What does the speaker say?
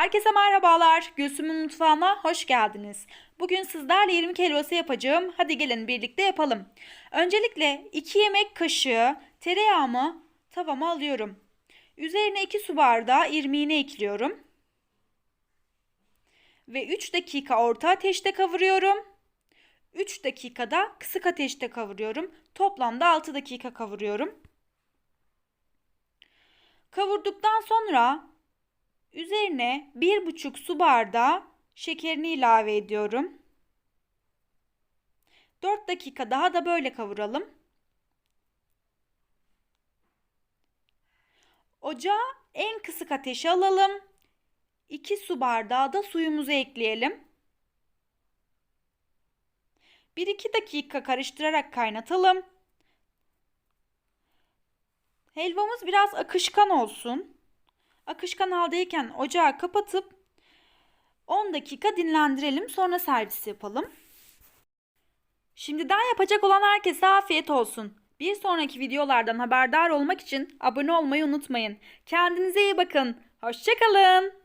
Herkese merhabalar. Gülsüm'ün mutfağına hoş geldiniz. Bugün sizlerle irmik helvası yapacağım. Hadi gelin birlikte yapalım. Öncelikle 2 yemek kaşığı tereyağımı tavama alıyorum. Üzerine 2 su bardağı irmiğini ekliyorum. Ve 3 dakika orta ateşte kavuruyorum. 3 dakikada kısık ateşte kavuruyorum. Toplamda 6 dakika kavuruyorum. Kavurduktan sonra Üzerine bir buçuk su bardağı şekerini ilave ediyorum. 4 dakika daha da böyle kavuralım. Ocağa en kısık ateşe alalım. 2 su bardağı da suyumuzu ekleyelim. 1-2 dakika karıştırarak kaynatalım. Helvamız biraz akışkan olsun. Akışkan haldeyken ocağı kapatıp 10 dakika dinlendirelim. Sonra servis yapalım. Şimdiden yapacak olan herkese afiyet olsun. Bir sonraki videolardan haberdar olmak için abone olmayı unutmayın. Kendinize iyi bakın. Hoşçakalın.